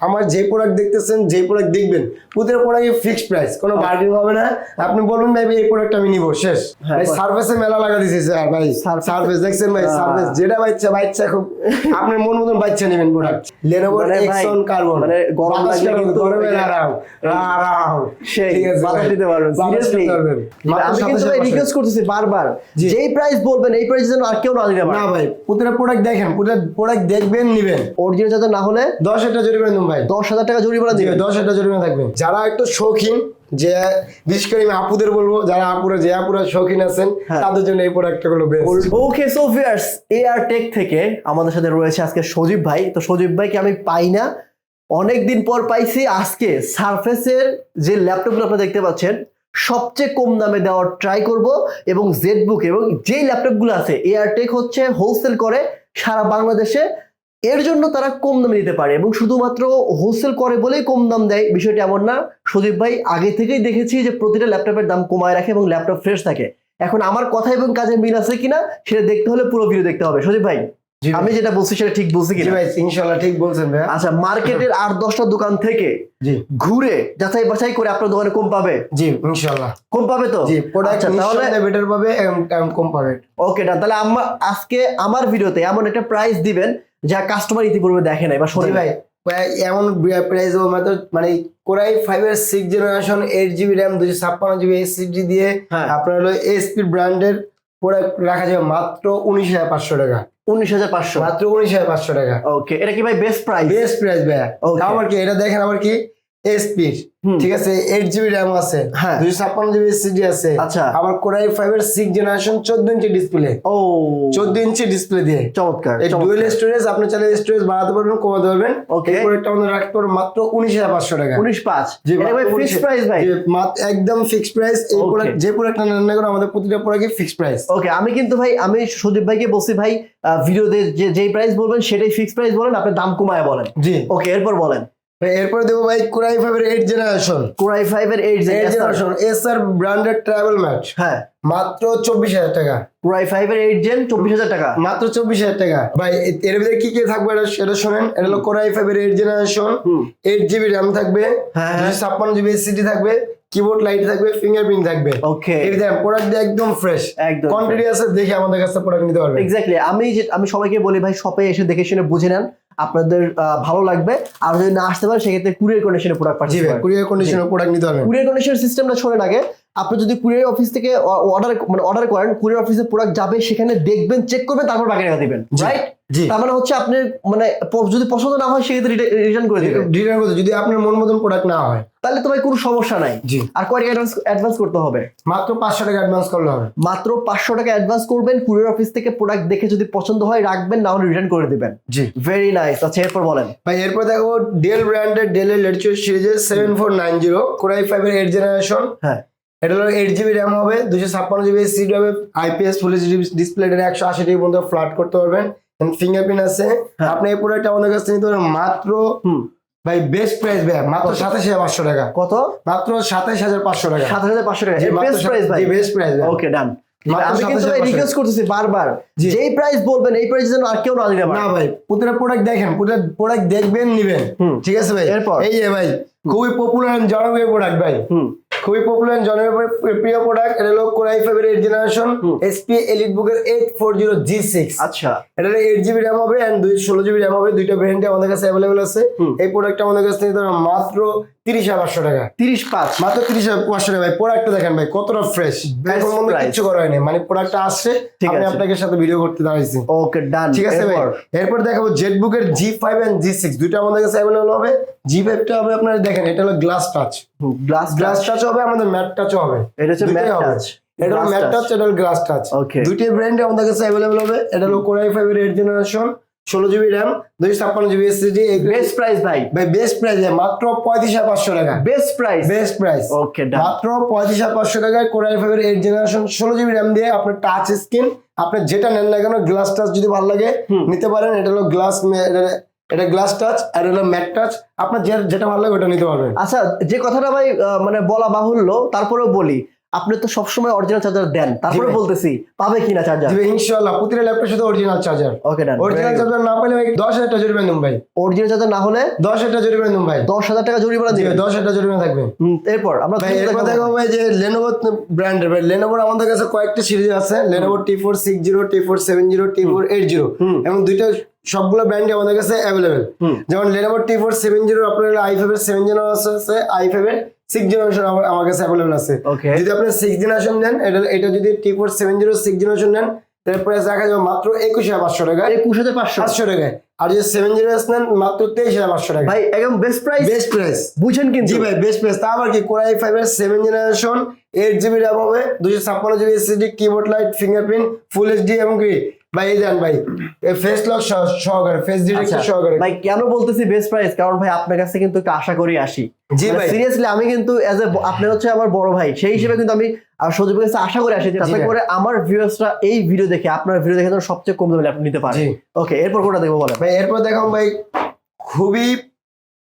আমার যে প্রোডাক্ট দেখতেছেন যে প্রোডাক্ট দেখবেন প্রতিটা প্রোডাক্টের ফিক্সড প্রাইস কোনো বার্গেনিং হবে না। আপনি বলবেন ভাই এই প্রোডাক্ট আমি নিব শেষ। হ্যাঁ, ভাই সার্ভিসে মেলা লাগা দিছে স্যার ভাই। সার্ভিস দেখছেন ভাই সার্ভিস যেটা বাচ্চা বাচ্চা খুব আপনার মন মতন বাচ্চা নেবেন প্রোডাক্ট ভাই, Exxon Carbon মানে গরম লাগলে কিন্তু গরমে আরাম আরাম সেই বাতাস দিতে পারবেন সিরিয়াসলি। আমি কিন্তু 27 রিকোয়েস্ট করতেছি বারবার। যেই প্রাইস বলবেন এই প্রাইস যেন আর কেউ না দিতে না ভাই প্রতিটা প্রোডাক্ট দেখেন প্রতিটা প্রোডাক্ট দেখবেন নিবেন। অরিজিনাল যাতে না হলে দশ একটা জরিমানা ভাই। দশ হাজার টাকা জরিমানা দিবেন। দশ একটা জরিমানা থাকবে। যারা একটু শৌখিন যে বিশেষ করে আমি আপুদের বলব যারা আপুরা যে আপুরা শৌখিন আছেন হ্যাঁ। তাদের জন্য এই প্রোডাক্টগুলো best okay so viewers AR tech থেকে আমাদের সাথে রয়েছে আজকে সজীব ভাই। তো সজীব ভাইকে আমি পাই না। অনেক দিন পর পাইছি আজকে সারফেসের যে ল্যাপটপগুলো আপনারা দেখতে পাচ্ছেন সবচেয়ে কম দামে দেওয়ার ট্রাই করব এবং জেডবুক এবং যেই ল্যাপটপগুলো আছে এয়ারটেক হচ্ছে হোলসেল করে সারা বাংলাদেশে। এর জন্য তারা কম দামে দিতে পারে এবং শুধুমাত্র হোলসেল করে বলেই কম দাম দেয়। বিষয়টা এমন না। সজীব ভাই আগে থেকেই দেখেছি যে প্রতিটা ল্যাপটপের দাম কমায় রাখে এবং ল্যাপটপ ফ্রেশ থাকে। এখন আমার কথা এবং কাজে মিল আছে কিনা সেটা দেখতে হলে পুরো ভিডিও দেখতে হবে। সজীব ভাই আমি যেটা বলছি সেটা ঠিক বলছি কিনা? ভাই ইনশাল্লাহ ঠিক বলছেন ভাই আচ্ছা মার্কেটের আট দশটা দোকান থেকে জি। ঘুরে যাচাই বাছাই করে আপনার দোকানে কম পাবে? জি ইনশাল্লাহ কম পাবে তো? জি প্রোডাক্ট আচ্ছা তাহলে বেটার পাবে কম পাবে। ওকে না তাহলে আজকে আমার ভিডিওতে এমন একটা প্রাইস দিবেন যা কাস্টমার ইতিপূর্বে দেখে নাই বা শোনে ভাই এমন প্রাইস মাত্র মানে কোরাই ফাইভ এর six generation eight GB RAM দুশো ছাপ্পান্ন জিবি এসএসডি দিয়ে হ্যাঁ। আপনার হলো এসপি ব্র্যান্ডের প্রোডাক্ট রাখা যাবে মাত্র উনিশ হাজার পাঁচশো টাকা উনিশ হাজার পাঁচশো মাত্র উনিশ হাজার পাঁচশো টাকা ওকে এটা কি ভাই বেস্ট প্রাইস বেস্ট প্রাইস ভাই. আমার কি এটা দেখেন আমার কি এসপি হুম। ঠিক আছে এইট জিবি র্যাম আছে হ্যাঁ। দুশো ছাপ্পান্ন জিবি এসএসডি আছে। আচ্ছা। আবার কোরাই ফাইভ এর সিক্স জেনারেশন চোদ্দ ইঞ্চি ডিসপ্লে ও। চোদ্দ ইঞ্চি ডিসপ্লে দিয়ে। চমৎকার এই ডুয়েল স্টোরেজ আপনি চাইলে স্টোরেজ বাড়াতে পারবেন কমাতে পারবেন। ওকে প্রোডাক্টটা আমাদের রাখতে পারবেন মাত্র উনিশ হাজার পাঁচশো টাকা। উনিশ পাঁচ। ফিক্স প্রাইস ভাই একদম ফিক্সড প্রাইস এই প্রোডাক্ট যে প্রোডাক্টটা নেন না কেন আমাদের প্রতিটা প্রোডাক্টে ফিক্সড প্রাইস ওকে আমি কিন্তু ভাই আমি সুদীপ ভাইকে বলছি ভাই ভিডিওতে যে যেই প্রাইস বলবেন সেটাই ফিক্স প্রাইস বলেন আপনি দাম কমায় বলেন। জি। ওকে এরপর বলেন। এরপরে দেবো ভাই কোরাই ফাইভের eight generation core i five এর eight generation S R branded travel match হ্যাঁ। মাত্র চব্বিশ হাজার টাকা। কোরাই ফাইভ এর এইট জেন চব্বিশ হাজার টাকা। মাত্র চব্বিশ হাজার টাকা। ভাই এর ভিতরে কি কি থাকবে এটা সেটা শোনেন। এটা হলো কোরাই ফাইভের eight generation eight GB RAM থাকবে হ্যাঁ, দুশো ছাপ্পান্ন জিবি এসিডি থাকবে কিবোর্ড লাইট থাকবে ফিঙ্গারপ্রিন্ট থাকবে। ওকে এই প্রোডাক্ট একদম ফ্রেশ একদম কোয়ান্টিটি আছে দেখে আমাদের কাছে প্রোডাক্ট নিতে পারবেন। এক্স্যাক্টলি আমি আমি সবাইকে বলি ভাই শপে এসে দেখে শুনে বুঝে নেন। আপনাদের আহ, ভালো লাগবে। আর যদি না আসতে পারে সেক্ষেত্রে কুরিয়ার কন্ডিশনে প্রোডাক্ট পাঠিয়ে কুরিয়ার কন্ডিশনের প্রোডাক্ট নিতে হবে। কুরিয়ার কন্ডিশন সিস্টেমটা শোনেন আগে। আপনি যদি কুরিয়ার অফিস থেকে অর্ডার মানে অর্ডার করেন কুরিয়ার অফিসে প্রোডাক্ট যাবে সেখানে দেখবেন চেক করবেন তারপর বাকি টাকা দিবেন। রাইট তার মানে হচ্ছে আপনি মানে যদি পছন্দ না হয় সেক্ষেত্রে রিটার্ন করে দিবেন। রিটার্ন করতে যদি আপনার মন মতন প্রোডাক্ট না হয়। তাহলে তো ভাই কোনো সমস্যা নাই। আর কয় টাকা অ্যাডভান্স করতে হবে? মাত্র পাঁচশো টাকা অ্যাডভান্স করলে হবে। মাত্র পাঁচশো টাকা অ্যাডভান্স করবেন কুরিয়ার অফিস থেকে প্রোডাক্ট দেখে যদি পছন্দ হয় রাখবেন না হলে রিটার্ন করে দিবেন। জি। ভেরি নাইস আচ্ছা এরপর বলেন। ভাই এরপর দেখো ডেল ব্র্যান্ডের ডেলের লেটেস্ট সিরিজের seven four nine zero core i ফাইভের এইট জেনারেশন হ্যাঁ। এটা হলো এইট জিবি র্যাম হবে দুশো ছাপ্পান্ন জিবি সিড হবে আইপিএস ফুল এইচডি ডিসপ্লে এটা একশো আশি ডিগ্রি পর্যন্ত ফ্ল্যাট করতে পারবেন। ফিঙ্গারপ্রিন্ট আছে। হ্যাঁ। আপনি এই প্রোডাক্ট আমাদের কাছ নিতে পারবেন মাত্র ভাই বেস্ট প্রাইস ভাই মাত্র সাতাশ হাজার পাঁচশো টাকা। কত? মাত্র সাতাশ হাজার পাঁচশো টাকা। সাত হাজার পাঁচশো টাকা। বেস্ট প্রাইস ভাই। বেস্ট প্রাইস ভাই। ওকে ডান মাত্র আমি কিন্তু 27,500 রিকোয়েস্ট করতেছি বারবার। যেই প্রাইস বলবেন এই প্রাইস যেন আর কেউ না দিতে না ভাই। প্রতিটা প্রোডাক্ট দেখেন প্রতিটা প্রোডাক্ট দেখবেন নিবেন। ঠিক আছে ভাই? এরপর? এই যে ভাই খুবই পপুলার জনপ্রিয় প্রোডাক্ট ভাই। হুম। খুবই পপুলার জনপ্রিয় প্রিয় প্রোডাক্ট এটা হলো কোরাই ফাইভের এইট জেনারেশন। এসপি এলিট বুকের eight four zero G six আচ্ছা। এটা হলো এইট জিবি র্যাম হবে অ্যান্ড দুই ষোলো জিবি র্যাম হবে দুইটা ভ্যারিয়েন্টে আমাদের কাছে অ্যাভেলেবেল আছে। এই প্রোডাক্টটা আমাদের কাছে মাত্র তিরিশ হাজার পাঁচশো টাকা। তিরিশ পাঁচ। মাত্র তিরিশ হাজার পাঁচশো টাকা ভাই প্রোডাক্টটা দেখেন ভাই কতটা ফ্রেশ এখন মধ্যে. কিছু করা হয়নি মানে প্রোডাক্টটা আসছে ঠিক আমি আছে। আপনাকে সাথে ভিডিও করতে দাঁড়াইছি। ওকে ডান ঠিক আছে ভাই? এরপর? দেখাবো জেটবুকের G five and G six দুইটা আমাদের কাছে অ্যাভেলেবল হবে। জি ফাইভটা হবে আপনারা দেখেন এটা হলো glass touch glass glass touch হবে আমাদের ম্যাট টাচও হবে। এটা হচ্ছে ম্যাট টাচ এটা ম্যাট টাচ এটা গ্লাস টাচ. দুইটি ব্র্যান্ডে আমাদের কাছে অ্যাভেলেবল হবে। এটা হলো কোরাই ফাইভের এইট জেনারেশন ষোলো জিবি র্যাম দুইশো ছাপ্পান্ন জিবি এসএসডি বেস্ট প্রাইস ভাই। ভাই বেস্ট প্রাইস মাত্র পঁয়ত্রিশ হাজার পাঁচশো টাকা। Best price best price okay done মাত্র পঁয়ত্রিশ হাজার পাঁচশো টাকায় কোরাই ফাইভের এইট জেনারেশন ষোলো জিবি র্যাম দিয়ে আপনার টাচ স্ক্রিন আপনার যেটা নেন না কেন গ্লাস টাচ যদি ভালো লাগে নিতে পারেন। এটা হলো গ্লাস এটা গ্লাস টাচ আর হলো ম্যাট টাচ আপনার যেটা ভালো লাগে ওটা নিতে পারবেন। আচ্ছা যে কথাটা ভাই মানে বলা বাহুল্য, তারপরেও বলি আপনি তো সবসময় অরিজিনাল চার্জার দেন। তারপরে বলতেছি পাবে কিনা চার্জার দিবে ইনশাআল্লাহ। প্রতিটা ল্যাপটপের সাথে original charger okay done original charger না পেলে ভাই দশ হাজার টাকা জরিমানা দিন ভাই। অরিজিনাল চার্জার না হলে? দশ হাজার টাকা জরিমানা দিন ভাই। দশ হাজার টাকা জরিমানা দিবে দিবে দশ হাজার টাকা জরিমানা থাকবে। এরপর আমরা ভাই এরপর দেখাবো। দেখো ভাই যে লেনোভো ব্র্যান্ডের ভাই লেনোভোর আমাদের কাছে কয়েকটা সিরিজ আছে। টি ফোর এইট জিরো এবং দুইটা সবগুলো ব্র্যান্ডই আমাদের কাছে অ্যাভেলেবেল। যেমন সেভেন জিরো আপনার আই ফাইভ এর সেভেন জেনারেশন আছে আই ফাইভ এর সিক্স জেনারেশন আমার কাছে অ্যাভেলেবেল আছে। যদি আপনি সিক্স জেনারেশন নেন এটা এটা যদি T four seven zero six generation নেন তার প্রাইস রাখা যাবে মাত্র একুশ হাজার পাঁচশো টাকা। একুশ হাজার পাঁচশো। পাঁচশো টাকায়। আর যদি সেভেন জিরো নেন মাত্র তেইশ হাজার পাঁচশো টাকা ভাই একদম বেস্ট প্রাইস বেস্ট প্রাইস বুঝেন কিন্তু। জি ভাই বেস্ট প্রাইস তা আবার কি? কোরাই ফাইভ এর seven generation eight GB RAM হবে দুশো ছাপ্পান্ন GB SSD keyboard light fingerprint full HD এবং কি ভাই এই দেন ভাই ফেস লক সহকারে ফেস ডিটেক্টর আচ্ছা, সহকারে। ভাই কেন বলতেছি বেস্ট প্রাইস কারণ ভাই আপনার কাছে কিন্তু একটু আশা করি আসি। জি ভাই। সিরিয়াসলি আমি কিন্তু এজ এ আপনি হচ্ছে আমার বড় ভাই সেই হিসেবে কিন্তু আমি আর সজীবের কাছে আশা করে আসি যাতে করে আমার ভিউয়ার্সরা এই ভিডিও দেখে আপনার ভিডিও দেখে যেন সবচেয়ে কম দামে ল্যাপটপ নিতে পারে ওকে এরপর কোনটা দেখব বলেন? ভাই এরপর দেখাম ভাই খুবই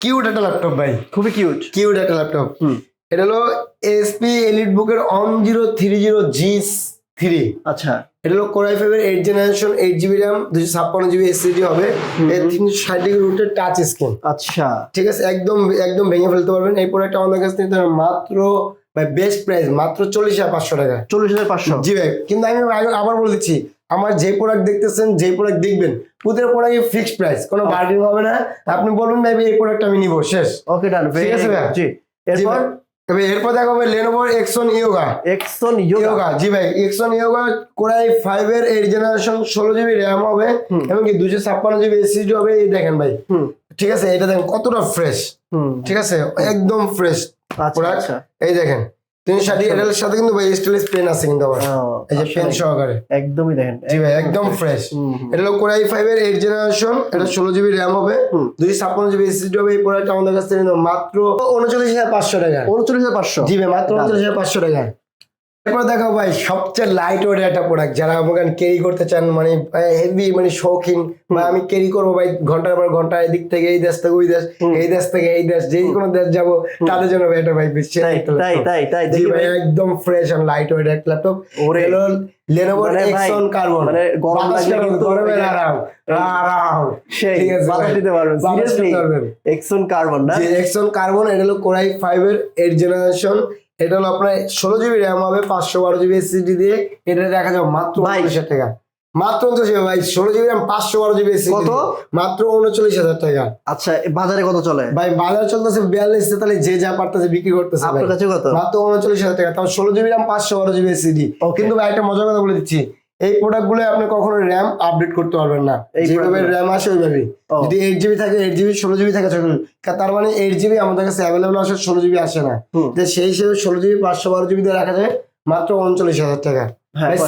কিউট একটা ল্যাপটপ ভাই। খুবই কিউট কিউট একটা ল্যাপটপ হুম। এটা হলো এসপি এলিট বুকের one zero three zero G three আচ্ছা। এটা হলো কোরাই ফাইভের eight generation eight GB RAM দুশো ছাপ্পান্ন জিবি এসএসডি হবে। তিনশো ষাট ডিগ্রি রুটের টাচ স্ক্রিন আচ্ছা। ঠিক আছে? একদম একদম ভেঙে ফেলতে পারবেন। এই প্রোডাক্ট আমাদের কাছে নিতে মাত্র ভাই বেস্ট প্রাইস মাত্র চল্লিশ হাজার পাঁচশো টাকা। চল্লিশ হাজার পাঁচশো। জি ভাই কিন্তু আমি আবার বলে দিচ্ছি আমার যে প্রোডাক্ট দেখতেছেন যে প্রোডাক্ট দেখবেন প্রতিটা প্রোডাক্ট ফিক্সড প্রাইস কোনো বার্গেনিং হবে না। আপনি বলবেন ভাই এই প্রোডাক্ট আমি নিব শেষ। ওকে ডান ঠিক আছে ভাই? জি। এরপর। তবে এরপর দেখো ভাই Lenovo X one Yoga X one yoga জি ভাই এক্সন ইয়োগা কোরাই ফাইভ এর এইট জেনারেশন ষোলো জিবি র্যাম হবে। এবং কি দুশো ছাপ্পান্ন জিবি এসএসডি হবে এই দেখেন ভাই। ঠিক আছে এটা দেখেন কতটা ফ্রেশ ঠিক আছে একদম ফ্রেশ আচ্ছা আচ্ছা। এই দেখেন তিন সাথে এটার সাথে কিন্তু ভাই স্টেনলেস পেন আছে কিন্তু আবার। এই যে পেন সহকারে। একদমই দেখেন জি ভাই একদম ফ্রেশ। এটা হলো কোরাই ফাইভ এর এইট জেনারেশন এটা ষোলো জিবি র্যাম হবে হুম। দুই ছাপ্পান্ন জিবি এসএসডি হবে এই প্রোডাক্ট আমাদের কাছ মাত্র উনচল্লিশ হাজার পাঁচশো টাকা। উনচল্লিশ হাজার পাঁচশো। জি ভাই মাত্র Done. উনচল্লিশ হাজার পাঁচশো টাকা। এরপর দেখো ভাই সবচেয়ে লাইট ওয়েট একটা প্রোডাক্ট যারা আমাকে ক্যারি করতে চান মানে হেভি মানে শৌখিন বা আমি ক্যারি করব ভাই ঘণ্টার পর ঘণ্টা এদিক থেকে এই দেশ থেকে ওই দেশ এই দেশ থেকে এই দেশ যেই কোনো দেশ যাব তাদের জন্য এটা ভাই বেশি তাই তাই তাই ভাই একদম ফ্রেশ এন্ড লাইট ওয়েট একটা ল্যাপটপ ওরে ভাই, Exxon Carbon মানে গরম লাগলে কিন্তু আরাম আরাম সেই বাতাস দিতে পারবেন সিরিয়াসলি এক্সন কার্বন না? এক্সন কার্বন এটা হলো কোরাই ফাইভ এর এইট জেনারেশন এটা হলো আপনার ষোলো জিবি র্যাম হবে পাঁচশো বারো জিবি এসএসডি দিয়ে। এটা দেখা যাবে মাত্র ভাই। উনচল্লিশ হাজার টাকা। মাত্র উনচল্লিশ হাজার ভাই ষোলো জিবি র্যাম পাঁচশো বারো জিবি এসএসডি কত? মাত্র উনচল্লিশ হাজার টাকা। আচ্ছা বাজারে কত চলে? ভাই বাজার চলতেছে বিয়াল্লিশ তাহলে যে যা পারতেছে বিক্রি করতেছে। আপনার কাছে কত? মাত্র উনচল্লিশ হাজার টাকা তাও ষোলো জিবি র্যাম পাঁচশো বারো জিবি এসিডি ও কিন্তু ভাই একটা মজার কথা বলে দিচ্ছি। এই প্রোডাক্টগুলো আপনি কখনো র্যাম আপডেট করতে পারবেন না যেভাবে র্যাম আসে ওইভাবেই। যদি এইট জিবি থাকে এইট জিবি ষোলো জিবি থাকে তার মানে এইট জিবি আমাদের কাছে অ্যাভেলেবল আসে ষোলো জিবি আসে না। সেই হিসেবে ষোলো জিবি পাঁচশো বারো জিবি দিয়ে রাখা যায় মাত্র উনচল্লিশ হাজার টাকা।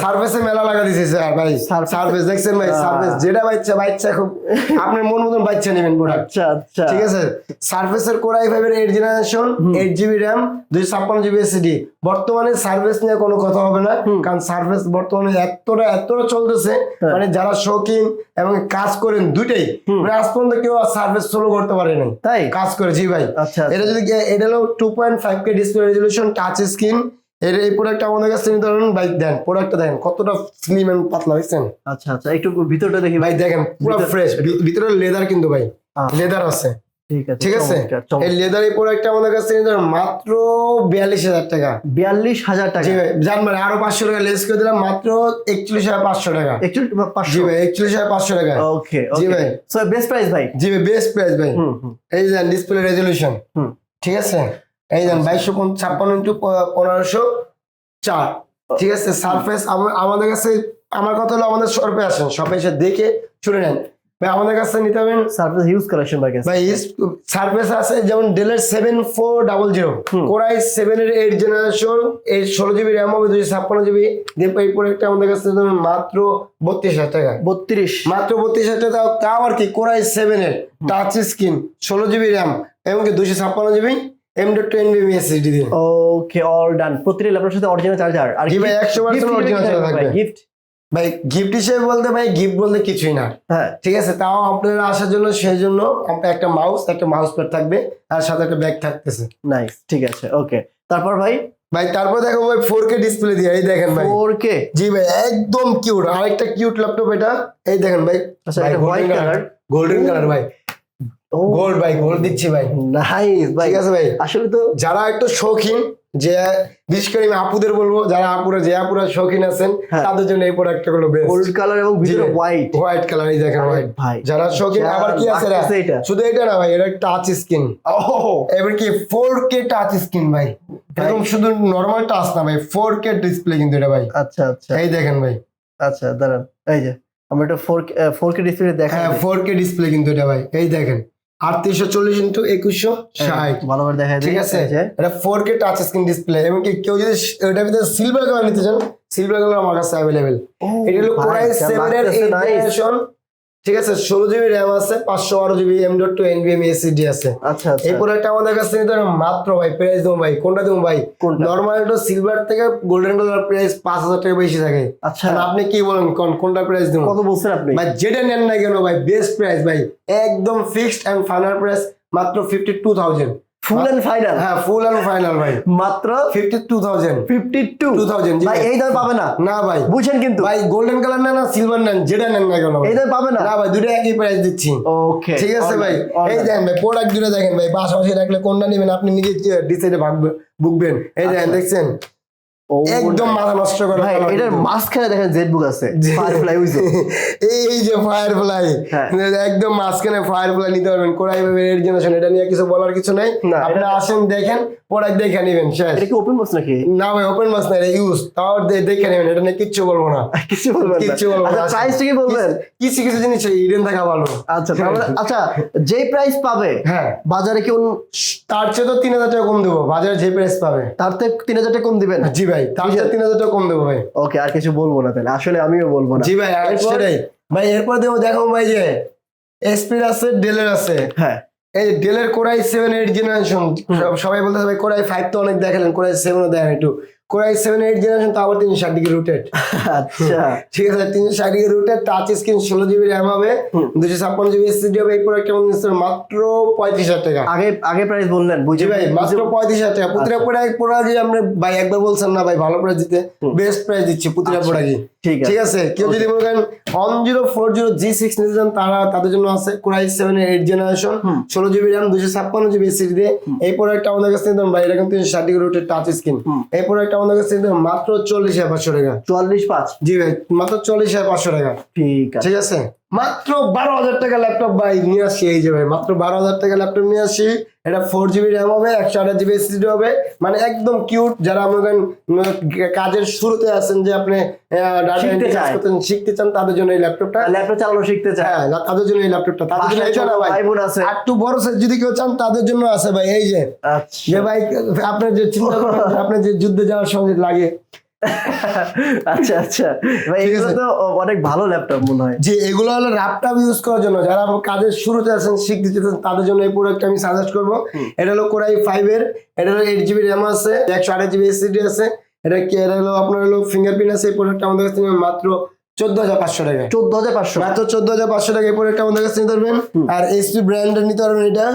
সার্ভিসে মেলা লাগা দিছে স্যার ভাই। সার্ভিস দেখছেন ভাই? সার্ভিস যেটা বাচ্চা বাচ্চা খুব আপনার মন মতন বাচ্চা নেবেন প্রোডাক্ট আচ্ছা আচ্ছা। ঠিক আছে? সার্ভিসের কোরাই ফাইভের eight generation eight GB RAM দুই ছাপ্পান্ন জিবি এসিডি বর্তমানে সার্ভিস নিয়ে কোনো কথা হবে না কারণ সার্ভিস বর্তমানে এতটা এতটা চলতেছে হ্যাঁ। মানে যারা শৌখিন এবং কাজ করেন দুইটাই মানে আজ পর্যন্ত কেউ সার্ভিস সোলো করতে পারে নাই। তাই? কাজ করে জি ভাই। আচ্ছা এটা যদি এটা হলো two point five K display resolution touch screen এর এই প্রোডাক্ট আমাদের কাছে পারেন। ভাই দেন প্রোডাক্টটা দেখেন কতটা স্লিম এন্ড পাতলা দেখছেন? আচ্ছা আচ্ছা একটু ভিতরটা দেখি ভাই দেখেন পুরো ফ্রেশ ভিতরে লেদার কিন্তু ভাই লেদার আছে। ঠিক আছে ঠিক আছে। এই লেদার এই প্রোডাক্ট আমাদের কাছে মাত্র বিয়াল্লিশ হাজার টাকা। বিয়াল্লিশ হাজার টাকা। জি ভাই জান মানে আরও পাঁচশো টাকা লেস করে দিলাম মাত্র একচল্লিশ হাজার পাঁচশো টাকা। জি ভাই একচল্লিশ হাজার পাঁচশো টাকা। ওকে জি ভাই। সো বেস্ট প্রাইস ভাই? জি ভাই বেস্ট প্রাইস ভাই। এই দেন ডিসপ্লে রেজলিউশন হুম। ঠিক আছে? এই দেন বাইশশো ছাপ্পান্ন ইন্টু পনেরোশো চার। ঠিক আছে সারফেস আমাদের কাছে আমার কথা হলো আমাদের শপে আসেন শপে এসে দেখে শুনে নেন। ভাই আমাদের কাছে নিতে হবেন সার্ভিস হিউজ কালেকশন ভাই ভাই সার্ভিস আছে যেমন ডেলের seven four double zero. Core i seven এর এইট জেনারেশন এই ষোলো জিবি র্যাম হবে দুইশো ছাপ্পান্ন জিবি এই প্রোডাক্টটা আমাদের কাছে ধরুন মাত্র বত্রিশ হাজার টাকা। বত্রিশ। মাত্র বত্রিশ হাজার টাকা তাও- আর কি কোরাই সেভেন এর টাচ স্ক্রিন ষোলো জিবি র্যাম এবং কি দুইশো ছাপ্পান্ন জিবি ওকে অল ডান প্রতিটি ল্যাপটপের সাথে অরিজিনাল চার্জার আর জি ভাই, 100% original charger থাকবে। গিফট ভাই গিফট হিসেবে বলতে ভাই গিফট বলতে কিছুই না। হ্যাঁ। ঠিক আছে? তাও আপনারা আসার জন্য সেই জন্য আপনার একটা মাউস একটা মাউস প্যাড থাকবে আর সাথে একটা ব্যাগ থাকতেছে। নাইস ঠিক আছে ওকে তারপর ভাই? ভাই তারপর দেখো ভাই ডিসপ্লে দিয়ে এই দেখেন ভাই। জি ভাই একদম কিউট আরেকটা কিউট ল্যাপটপ এটা এই দেখেন ভাই। আচ্ছা এটা হোয়াইট কালার গোল্ডেন কালার ভাই। গোল্ড ভাই গোল্ড দিচ্ছি ভাই। নাইস ভাই। ঠিক আছে ভাই? আসলে তো যারা একটু শৌখিন যে বিশেষ করে আমি আপুদের বলব যারা আপুরা যে আপুরা শৌখিন আছেন হ্যাঁ। তাদের জন্য এই প্রোডাক্টটা গুলো বেস্ট গোল্ড কালার এবং ভিতরে হোয়াইট হোয়াইট কালার এই দেখেন হোয়াইট ভাই যারা শৌখিন আবার কি আছে এটা। শুধু এটা না ভাই এটা টাচ স্ক্রিন ও এবার কি ফোর কে টাচ স্ক্রিন ভাই? এরকম শুধু নর্মাল টাচ না ভাই ফোর কে ডিসপ্লে কিন্তু এটা ভাই। আচ্ছা আচ্ছা। এই দেখেন ভাই। আচ্ছা দাঁড়ান। এই যে আমরা এটা ফোর ফোর কে ডিসপ্লে দেখা হ্যাঁ ফোর কে ডিসপ্লে কিন্তু এটা ভাই। এই দেখেন। আটত্রিশশো চল্লিশ ইন্টু একুশশো ষাট। ভালো করে দেখা ঠিক আছে? এটা four K touch screen display এবং কেউ যদি এটার ভিতরে সিলভার কালার নিতে চান সিলভার কালার আমার কাছে অ্যাভেলেবেল এটা হলো কোরাই সেভেন এর জেনারেশন ঠিক আছে ষোলো জিবি র্যাম আছে পাঁচশো বারো জিবি এম ডট টু এনবিএম এসিডি আছে। আচ্ছা আচ্ছা। এই প্রোডাক্ট আমাদের কাছে নিতে মাত্র ভাই প্রাইস দেবো ভাই কোনটা দেবো ভাই? নর্মাল একটু সিলভার থেকে গোল্ডেন কালার প্রাইস পাঁচ হাজার টাকা বেশি থাকে। আচ্ছা। আপনি কি বলেন কোন কোনটা প্রাইস দেবো? কত বলছেন আপনি? ভাই যেটা নেন না কেন ভাই বেস্ট প্রাইস ভাই একদম ফিক্সড এন্ড ফাইনাল প্রাইস মাত্র fifty two thousand full and final হ্যাঁ ফুল এন্ড ফাইনাল ভাই। মাত্র fifty two thousand fifty two 2000 জি ভাই ভাই। এই দাম পাবে না। না ভাই। বুঝছেন কিন্তু। ভাই গোল্ডেন কালার না না সিলভার নেন যেটা নেন না কেন এই দাম পাবে না। না ভাই দুটো একই প্রাইস দিচ্ছি। ওকে ঠিক আছে ভাই? এই দেখেন ভাই প্রোডাক্ট দুটো দেখেন ভাই পাশাপাশি রাখলে কোনটা নেবেন? আপনি নিজে ডিসাইডে ভাববে বুকবেন। এই দেখেন আচ্ছা। দেখছেন? একদম মাথা নষ্ট করে ভাই এটার মাঝখানে দেখেন জেড বুক আছে। ফায়ারফ্লাই উইজো এই যে ফায়ার ফ্লাই হ্যাঁ। একদম মাঝখানে ফায়ার ফ্লাই নিতে পারবেন। কোরাই এর জেনারেশন এটা নিয়ে কিছু বলার কিছু নাই। আপনি আসেন দেখেন। প্রোডাক্ট দেখে নেবেন শেষ। এটা কি ওপেন বক্স নাকি? না ভাই ওপেন মাস না ইউজ তাও দেখে নেবেন এটা নিয়ে কিচ্ছু বলব না। কিছু বলবেন কিচ্ছু বলব না। আচ্ছা প্রাইসটা কি বলবেন? কিছু কিছু জিনিস ইডেন থাকা ভালো। আচ্ছা তাহলে আচ্ছা যেই প্রাইস পাবে হ্যাঁ। বাজারে কি তার চেয়ে তো তিন হাজার টাকা কম দেবো। বাজারে যে প্রাইস পাবে। তার থেকে তিন হাজার টাকা কম দিবেন? জি ভাই তার চেয়ে তিন হাজার টাকা কম দেবো ভাই। ওকে আর কিছু বলব না তাহলে। আসলে আমিও বলব না। জি ভাই সেটাই। ভাই এরপর দেবো দেখো ভাই যে এসপির আছে ডেলের আছে। হ্যাঁ। এই ডেলের কোরাই সেভেন এইট জেনারেশন সবাই বলতে সবাই কোরাই ফাইভ তো অনেক দেখালেন কোরাই সেভেনও দেখেন একটু। কোরাই সেভেন এইট জেনারেশন তো আবার তিনশো ষাট ডিগ্রি রুটেড আচ্ছা। ঠিক আছে তিনশো ষাট ডিগ্রি রুটেড টাচ স্ক্রিন ষোলো জিবি র্যাম হবে দুশো ছাপ্পান্ন জিবি এসএসডি হবে এই মাত্র পঁয়ত্রিশ হাজার টাকা। আগে আগে প্রাইস বললেন বুঝি ভাই মাত্র পঁয়ত্রিশ হাজার টাকা। প্রতিটা আচ্ছা। প্রোডাক্ট প্রোডাক্ট আমরা ভাই একবার বলছেন না ভাই ভালো প্রাইস দিতে বেস্ট প্রাইস দিচ্ছি প্রতিটা আচ্ছা। প্রোডাক্টই ঠিক আছে। কেউ যদি মনে করেন one zero four zero G six নিতে চান তারা তাদের জন্য আছে core i seven eight generation ষোলো জিবি র্যাম দুশো ছাপ্পান্ন জিবি এসিডি দিয়ে এই প্রোডাক্টটা আমাদের কাছে ভাই এটা কিন্তু ষাট ডিগ্রি রুটের টাচ স্ক্রিন। এই প্রোডাক্টটা আমাদের কাছে মাত্র চল্লিশ হাজার পাঁচশো টাকা। চল্লিশ পাঁচ। জি ভাই মাত্র চল্লিশ হাজার পাঁচশো টাকা। ঠিক আছে। ঠিক আছে? মাত্র বারো হাজার টাকা ল্যাপটপ ভাই নিয়ে আসি এই যে ভাই মাত্র বারো হাজার টাকা ল্যাপটপ নিয়ে আসি এটা ফোর জিবি র্যাম হবে একশো আঠাশ জিবি এসএসডি হবে মানে একদম কিউট যারা করেন কাজের শুরুতে আছেন যে আপনি শিখতে চান তাদের জন্য এই ল্যাপটপটা ল্যাপটপ চালানো শিখতে চায়। হ্যাঁ তাদের জন্য এই ল্যাপটপটা তাদের জন্য এটা না ভাই। আছে? একটু বড় set যদি কেউ চান তাদের জন্য আছে ভাই এই যে। আচ্ছা। যে ভাই আপনার যে চিন্তা করেন আপনার যে যুদ্ধে যাওয়ার সঙ্গে লাগে আচ্ছা আচ্ছা। ভাই এগুলো। তো অনেক ভালো ল্যাপটপ মনে হয়। যে এগুলো হলো ল্যাপটপ ইউজ করার জন্য। যারা কাজের শুরুতে আছেন শিখতে চাইছেন তাদের জন্য এই প্রোডাক্ট আমি সাজেস্ট করব। এটা হলো কোরাই ফাইভ এর এটা হলো এইট জিবি র্যাম আছে একশো আঠাশ জিবি এসিডি আছে এটা কি এটা হলো আপনার হলো ফিঙ্গারপ্রিন্ট আছে এই প্রোডাক্ট আমাদের কাছে মাত্র চোদ্দ হাজার পাঁচশো টাকা। চোদ্দ হাজার পাঁচশো। মাত্র চোদ্দ হাজার পাঁচশো টাকা এই প্রোডাক্ট আমাদের কাছে নিতে পারবেন। আর এইচপি ব্র্যান্ডের নিতে পারবেন এটা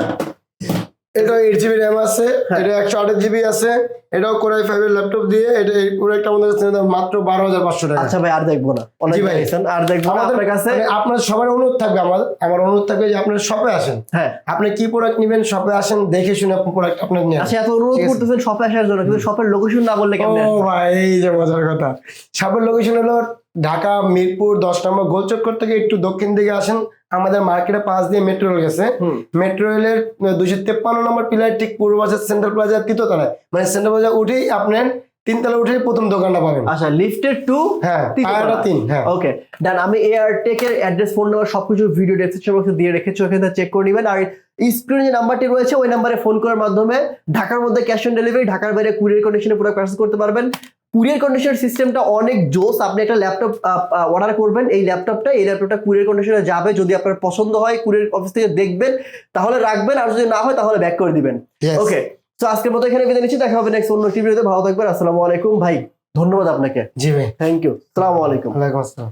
এটা এইট জিবি র্যাম আছে হ্যাঁ। এটা একশো আঠাশ জিবি আছে এটাও কোরাই ফাইভ এর ল্যাপটপ দিয়ে এটা প্রোডাক্ট আমাদের কাছে মাত্র বারো হাজার পাঁচশো টাকা। আচ্ছা ভাই আর দেখব না। অনেক ভাই। আর দেখব না আপনার কাছে। মানে আপনার সবার অনুরোধ থাকবে আমার আমার অনুরোধ থাকবে যে আপনার শপে আসেন। হ্যাঁ। আপনি কি প্রোডাক্ট নেবেন শপে আসেন দেখে শুনে প্রোডাক্ট আপনার নিয়ে আচ্ছা এত অনুরোধ। করতেছেন শপে আসার জন্য কিন্তু শপের লোকেশন না বললে কেমন ও ভাই এই যে মজার কথা। শপের লোকেশন হলো ঢাকা মিরপুর দশ নম্বর গোলচক্কর থেকে একটু দক্ষিণ দিকে আসেন। আমাদের মার্কেটে পাশ দিয়ে মেট্রো রেল গেছে। মেট্রো রেলের দুশো তেপ্পান্ন নম্বর পিলার ঠিক পূর্ব পাশে সেন্ট্রাল প্লাজা তৃতীয়তলায় মানে সেন্ট্রাল প্লাজা উঠেই আপনার তিনতলা উঠেই প্রথম দোকানটা পাবেন। আচ্ছা লিফটের টু হ্যাঁ তিন হ্যাঁ। ওকে ডান আমি এয়ার টেকের অ্যাড্রেস ফোন নাম্বার সবকিছু ভিডিও ডেসক্রিপশন বক্সে দিয়ে রেখেছি ওখানে চেক করে নেবেন। আর স্ক্রিনে যে নাম্বারটি রয়েছে ওই নাম্বারে ফোন করার মাধ্যমে ঢাকার মধ্যে ক্যাশ অন ডেলিভারি ঢাকার বাইরে কুরিয়ার কন্ডিশনে পুরো পার্সেল করতে পারবেন। কুরিয়ার কন্ডিশনার সিস্টেমটা অনেক জোস। আপনি একটা ল্যাপটপ অর্ডার করবেন এই ল্যাপটপটা এই ল্যাপটপটা কুরিয়ার কন্ডিশনে যাবে। যদি আপনার পছন্দ হয় কুরিয়ার অফিস থেকে দেখবেন তাহলে রাখবেন আর যদি না হয় তাহলে ব্যাক করে দিবেন। ওকে তো আজকের মতো এখানে বিদায় নিচ্ছি। দেখা হবে নেক্সট অন্য টিভিতে ভালো থাকবেন আসসালামু আলাইকুম। ভাই ধন্যবাদ আপনাকে। জি ভাই। থ্যাংক ইউ আসসালামু আলাইকুম। ওয়ালাইকুম আসসালাম।